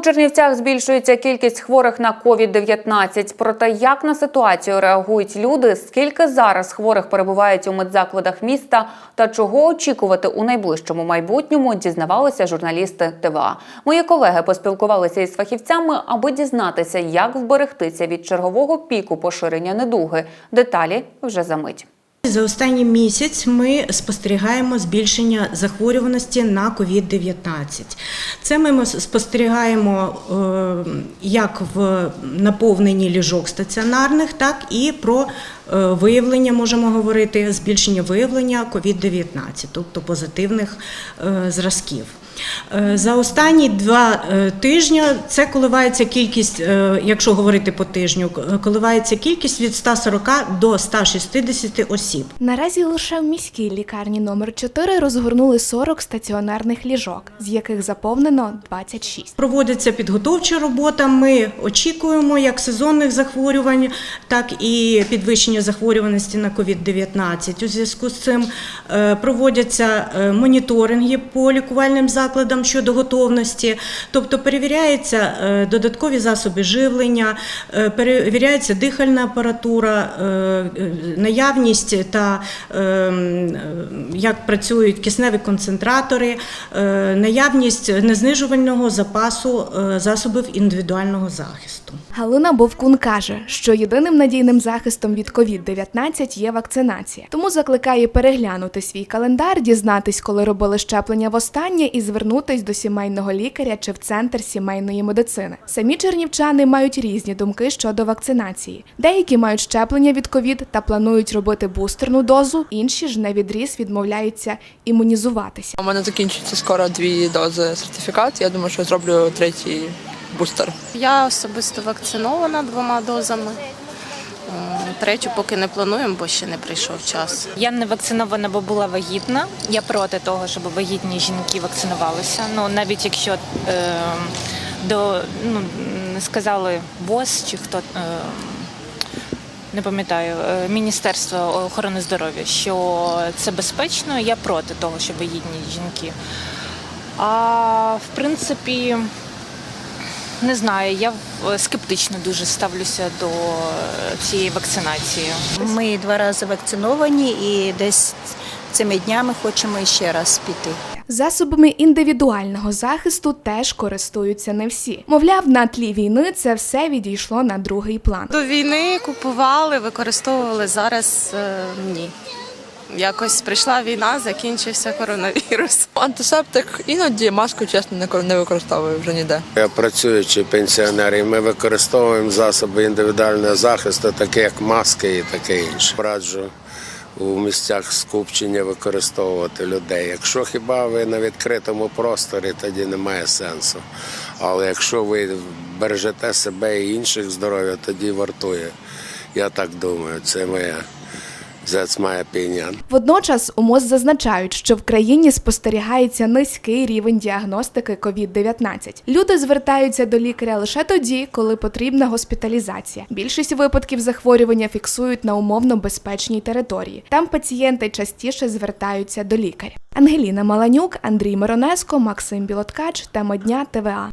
Чернівцях збільшується кількість хворих на COVID-19. Проте як на ситуацію реагують люди, скільки зараз хворих перебувають у медзакладах міста та чого очікувати у найближчому майбутньому, дізнавалися журналісти ТВА. Мої колеги поспілкувалися із фахівцями, аби дізнатися, як вберегтися від чергового піку поширення недуги. Деталі вже за мить. За останній місяць ми спостерігаємо збільшення захворюваності на COVID-19. Це ми спостерігаємо е, як в наповненні ліжок стаціонарних, так і про виявлення, можемо говорити, збільшення виявлення COVID-19, тобто позитивних е, зразків. Е, За останні два е, тижні це коливається кількість, е, якщо говорити по тижню, коливається кількість від 140 до 160 осіб. Наразі лише в міській лікарні номер 4 розгорнули 40 стаціонарних ліжок, з яких заповнено 26. Проводиться підготовча робота. Ми очікуємо як сезонних захворювань, так і підвищення захворюваності на COVID-19. У зв'язку з цим е, проводяться е, моніторинги по лікувальним закладам щодо готовності, тобто перевіряються е, додаткові засоби живлення, перевіряється дихальна апаратура, наявність та як працюють кисневі концентратори, наявність незнижувального запасу засобів індивідуального захисту. Галина Бовкун каже, що єдиним надійним захистом від COVID-19 є вакцинація. Тому закликає переглянути свій календар, дізнатись, коли робили щеплення востаннє, і звернутись до сімейного лікаря чи в центр сімейної медицини. Самі чернівчани мають різні думки щодо вакцинації. Деякі мають щеплення від ковід та планують робити бустерну дозу, інші ж на відріз відмовляються імунізуватися. У мене закінчується скоро дві дози сертифікат. Я думаю, що зроблю третій бустер. Я особисто вакцинована двома дозами. Третю поки не плануємо, бо ще не прийшов час. Я не вакцинована, бо була вагітна. Я проти того, щоб вагітні жінки вакцинувалися. Ну навіть якщо е, до ну сказали ВОЗ чи хто. Е, не пам'ятаю, е, Міністерство охорони здоров'я, що це безпечно, я проти того, що вагітні жінки. А в принципі, не знаю, я е, скептично дуже ставлюся до е, цієї вакцинації. Ми два рази вакциновані і десь цими днями хочемо ще раз піти. Засобами індивідуального захисту теж користуються не всі. Мовляв, на тлі війни це все відійшло на другий план. До війни купували, використовували зараз е, ні. Якось прийшла війна, закінчився коронавірус. Антисептик іноді маску, чесно, не кор- не використовую вже ніде. Я працюючи пенсіонер, і ми використовуємо засоби індивідуального захисту, такі як маски і таке інше. Раджу у місцях скупчення використовувати людей. Якщо хіба ви на відкритому просторі, тоді немає сенсу. Але якщо ви бережете себе і інших здоров'я, тоді вартує. Я так думаю, це моя. Водночас у МОЗ зазначають, що в країні спостерігається низький рівень діагностики COVID-19. Люди звертаються до лікаря лише тоді, коли потрібна госпіталізація. Більшість випадків захворювання фіксують на умовно безпечній території. Там пацієнти частіше звертаються до лікаря. Ангеліна Маланюк, Андрій Миронеско, Максим Білоткач. Тема дня ТВА.